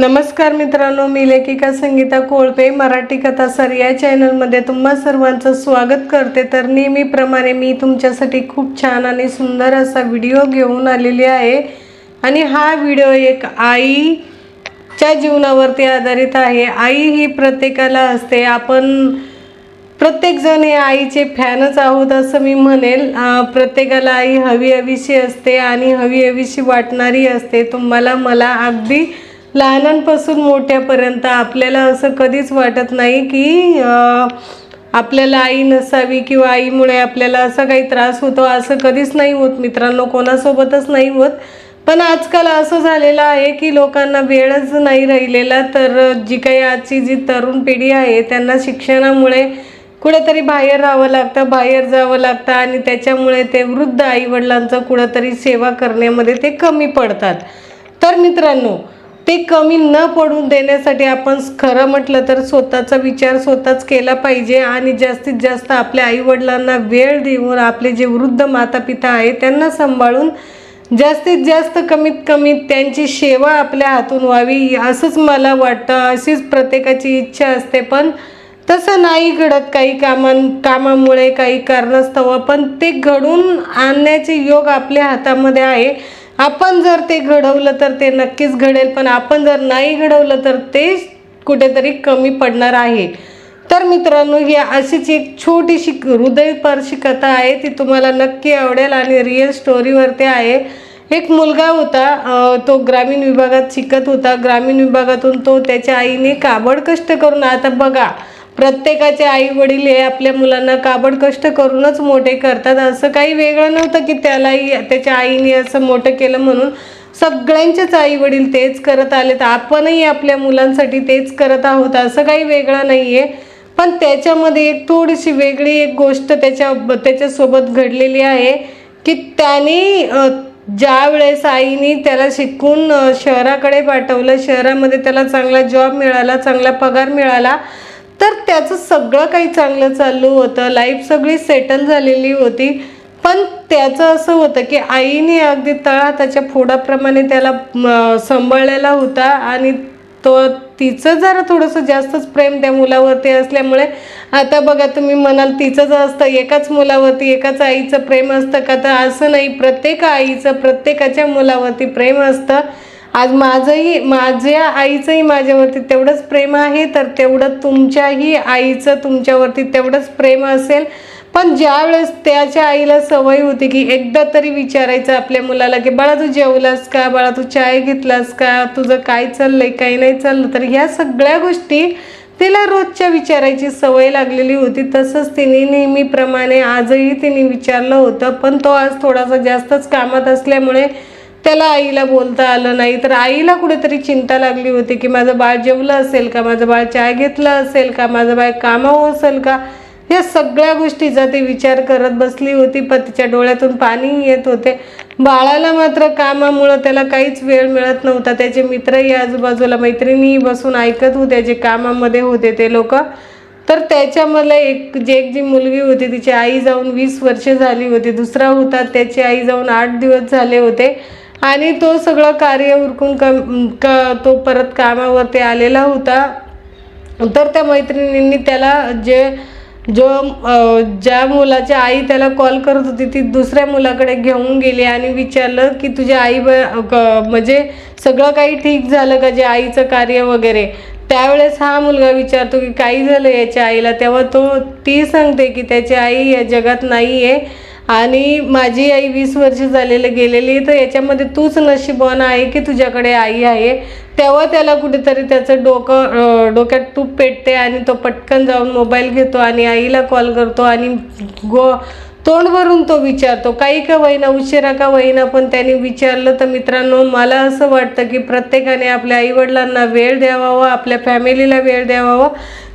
नमस्कार मित्रांनो मी लेखिका संगीता कोळपे मराठी कथा सर या चॅनलमध्ये तुम्हा सर्वांचं स्वागत करते. तर नेहमीप्रमाणे मी तुमच्यासाठी खूप छान आणि सुंदर असा व्हिडिओ घेऊन आलेली आहे. आणि हा व्हिडिओ एक आईच्या जीवनावरती आधारित आहे. आई ही प्रत्येकाला असते. आपण प्रत्येकजण हे आईचे फॅनच आहोत असं मी म्हणेल. प्रत्येकाला आई हवी हवीशी असते आणि हवी हवीशी वाटणारी असते. तुम्हाला मला अगदी लहानांपासून मोठ्यापर्यंत आपल्याला असं कधीच वाटत नाही की आपल्याला आई नसावी किंवा आईमुळे आपल्याला असा काही त्रास होतो असं कधीच नाही होत. मित्रांनो कोणासोबतच नाही होत. पण आजकाल असं झालेलं आहे की लोकांना वेळच नाही राहिलेला तर जी काही आजची जी तरुण पिढी आहे त्यांना शिक्षणामुळे कुठंतरी बाहेर राहावं लागतं बाहेर जावं लागतं आणि त्याच्यामुळे ते वृद्ध आईवडिलांचं कुठंतरी सेवा करण्यामध्ये ते कमी पडतात. तर मित्रांनो ते कमी न पडून देण्यासाठी आपण खरं म्हटलं तर स्वतःचा विचार स्वतःच केला पाहिजे आणि जास्तीत जास्त आपल्या आईवडिलांना वेळ देऊन आपले जे वृद्ध मातापिता आहे त्यांना सांभाळून जास्तीत जास्त कमीत कमी त्यांची सेवा आपल्या हातून व्हावी असंच मला वाटतं अशीच प्रत्येकाची इच्छा असते. पण तसं नाही घडत काही कामां कामामुळे काही कारणास्तव पण ते घडून आणण्याचे योग आपल्या हातामध्ये आहे. आपण जर ते घडवलं तर ते नक्कीच घडेल पण आपण जर नाही घडवलं तर ते कुठेतरी कमी पडणार आहे. तर मित्रांनो ही अशीच एक छोटीशी हृदयपर्शी कथा आहे ती तुम्हाला नक्की आवडेल आणि रिअल स्टोरीवरती आहे. एक मुलगा होता तो ग्रामीण विभागात शिकत होता. ग्रामीण विभागातून तो त्याच्या आईने काबड कष्ट करून आता बघा प्रत्येकाचे आई वडील हे आपल्या मुलांना काबड कष्ट करूनच मोठे करतात. असं काही वेगळं नव्हतं की त्यालाही त्याच्या आईने असं मोठं केलं म्हणून सगळ्यांचेच आई वडील तेच करत आलेत. आपणही आपल्या मुलांसाठी तेच करत आहोत. असं काही वेगळं नाही आहे पण त्याच्यामध्ये एक थोडीशी वेगळी एक गोष्ट त्याच्या त्याच्यासोबत घडलेली आहे की त्याने ज्या वेळेस आईने त्याला शिकून शहराकडे पाठवलं शहरामध्ये त्याला चांगला जॉब मिळाला चांगला पगार मिळाला तर त्याचं सगळं काही चांगलं चालू होतं. लाईफ सगळी सेटल झालेली होती. पण त्याचं असं होतं की आईने अगदी तळा त्याच्या फोडाप्रमाणे त्याला सांभाळलेला होता आणि तो तिचं जरा थोडंसं जास्तच प्रेम त्या मुलावरती असल्यामुळे आता बघा तुम्ही म्हणाल तिचंच असतं एकाच मुलावरती एकाच आईचं प्रेम असतं का? तर असं नाही. प्रत्येक आईचं प्रत्येकाच्या मुलावरती प्रेम असतं. आज माझंही माझ्या आईचंही माझ्यावरती तेवढंच प्रेम आहे तर तेवढं तुमच्याही आईचं तुमच्यावरती तेवढंच प्रेम असेल. पण ज्यावेळेस त्याच्या आईला सवय होती की एकदा तरी विचारायचं आपल्या मुलाला की बाळा तू जेवलास का? बाळा तू चाय घेतलास का? तुझं काय चाललंय काही नाही चाललं? तर ह्या सगळ्या गोष्टी तिला रोजच्या विचारायची सवय लागलेली होती. तसंच तिने नेहमीप्रमाणे आजही तिने विचारलं होतं. पण तो आज थोडासा जास्तच कामात असल्यामुळे त्याला आईला बोलता आलं नाही. तर आईला कुठेतरी चिंता लागली होती की माझं बाळ जेवलं असेल का? माझं बाळ चाय घेतलं असेल का? माझं बाळ कामावं असेल का? या सगळ्या गोष्टीचा ती विचार करत बसली होती. पतीच्या तिच्या डोळ्यातून पाणी येत होते. बाळाला मात्र कामामुळं त्याला काहीच वेळ मिळत नव्हता. त्याचे मित्रही आजूबाजूला मैत्रिणीही बसून ऐकत होत्या जे कामामध्ये होते ते लोक. तर त्याच्यामधलं एक जे एक जी मुलगी होती तिची आई जाऊन वीस वर्ष झाली होती. दुसरा होता त्याची आई जाऊन आठ दिवस झाले होते. आणि तो सगळं कार्य उरकून कम का तो परत कामावरती आलेला होता. तर त्या मैत्रिणींनी त्याला जे जो ज्या मुलाच्या आई त्याला कॉल करत होती ती दुसऱ्या मुलाकडे घेऊन गेली आणि विचारलं की तुझ्या आई ब म्हणजे सगळं काही ठीक झालं का जे आईचं कार्य वगैरे? त्यावेळेस हा मुलगा विचारतो की काही झालं याच्या आईला? तेव्हा तो ती सांगते की त्याची आई या जगात नाही आहे आणि माझी आई वीस वर्ष झालेलं गेलेली तर याच्यामध्ये तूच नशीबवान आहे की तुझ्याकडे आई आहे? तेव्हा त्याला कुठेतरी त्याचं डोकं डोक्यात तूप पेटते आणि तो पटकन जाऊन मोबाईल घेतो आणि आईला कॉल करतो आणि गो तोंडवरून तो विचारतो. काही का वहिना उशिरा का वहिना? पण त्याने विचारलं तर मित्रांनो मला असं वाटतं की प्रत्येकाने आपल्या आईवडिलांना वेळ द्यावा आपल्या फॅमिलीला वेळ द्यावा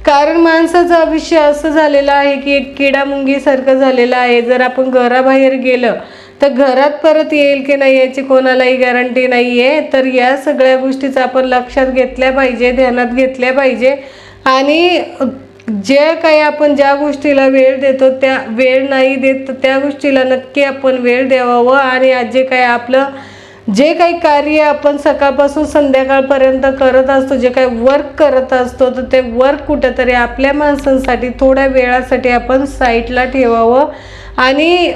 कारण माणसाचं आयुष्य असं झालेलं आहे की एक किडामुंगीसारखं झालेलं आहे. जर आपण घराबाहेर गेलं तर घरात परत येईल की नाही याची कोणालाही गॅरंटी नाही आहे तर या सगळ्या गोष्टीचं आपण लक्षात घेतल्या पाहिजे ध्यानात घेतल्या पाहिजे. आणि जे काही आपण ज्या गोष्टीला वेळ देतो त्या वेळ नाही देत त्या गोष्टीला नक्की आपण वेळ द्यावा आणि आज जे काही आपलं जे काही कार्य आपण सकाळपासून संध्याकाळपर्यंत करत असतो जे काही वर्क करत असतो तर ते वर्क कुठंतरी आपल्या माणसांसाठी थोड्या वेळासाठी आपण साईटला ठेवावं. आणि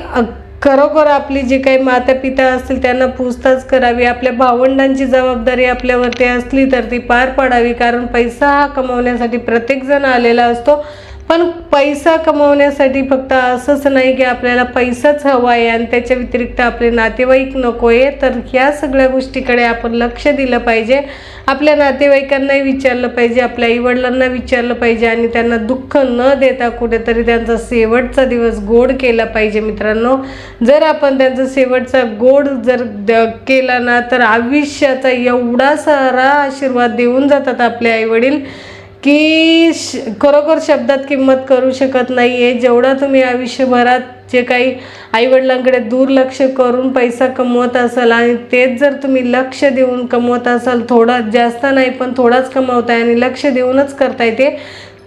खरोखर आपली जी काही माता पिता असतील त्यांना पूछताछ करावी. आपल्या भावंडांची जबाबदारी आपल्यावरती असली तर ती पार पाडावी. कारण पैसा हा कमवण्यासाठी प्रत्येकजण आलेला असतो. पण पैसा कमवण्यासाठी फक्त असंच नाही की आपल्याला पैसाच हवा आहे आणि त्याच्या व्यतिरिक्त आपले नातेवाईक नको आहे तर ह्या सगळ्या गोष्टीकडे आपण लक्ष दिलं पाहिजे. आपल्या नातेवाईकांनाही विचारलं पाहिजे आपल्या आईवडिलांना विचारलं पाहिजे आणि त्यांना दुःख न देता कुठेतरी त्यांचा शेवटचा दिवस गोड केला पाहिजे मित्रांनो. जर आपण त्यांचा शेवटचा गोड जर द- केला ना तर आयुष्याचा एवढा सारा आशीर्वाद देऊन जातात आपले आईवडील. की श खरोखर शब्दात किंमत करू शकत नाही आहे जेवढा तुम्ही आयुष्यभरात जे काही आईवडिलांकडे दुर्लक्ष करून पैसा कमवत असाल आणि तेच जर तुम्ही लक्ष देऊन कमवत असाल थोडा जास्त नाही पण थोडाच कमवताय आणि लक्ष देऊनच करताय ते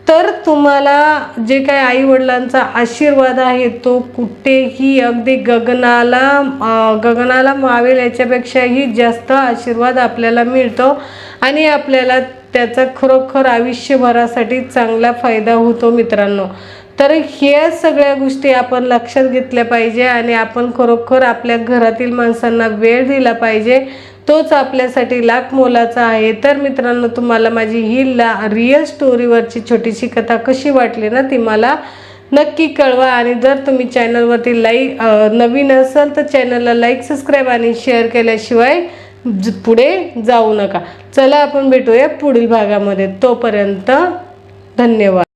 तर तुम्हाला जे काही आईवडिलांचा आशीर्वाद आहे तो कुठेही अगदी गगनाला गगनाला मावेल याच्यापेक्षाही जास्त आशीर्वाद आपल्याला मिळतो आणि आपल्याला त्याचा खरोखर आयुष्यभरासाठी चांगला फायदा होतो मित्रांनो. तर ह्या सगळ्या गोष्टी आपण लक्षात घेतल्या पाहिजे आणि आपण खरोखर आपल्या घरातील माणसांना वेळ दिला पाहिजे. तोच आपल्यासाठी लाख मोलाचा आहे. तर मित्रांनो तुम्हाला माझी ही ला रिअल स्टोरीवरची छोटीशी कथा कशी वाटली ना ती मला नक्की कळवा. आणि जर तुम्ही चॅनलवरती लाईक नवीन असाल तर चॅनलला लाईक सबस्क्राईब आणि शेअर केल्याशिवाय पुढे जाऊ नका. चला आपण भेटूया पुढील भागामध्ये. तोपर्यंत धन्यवाद.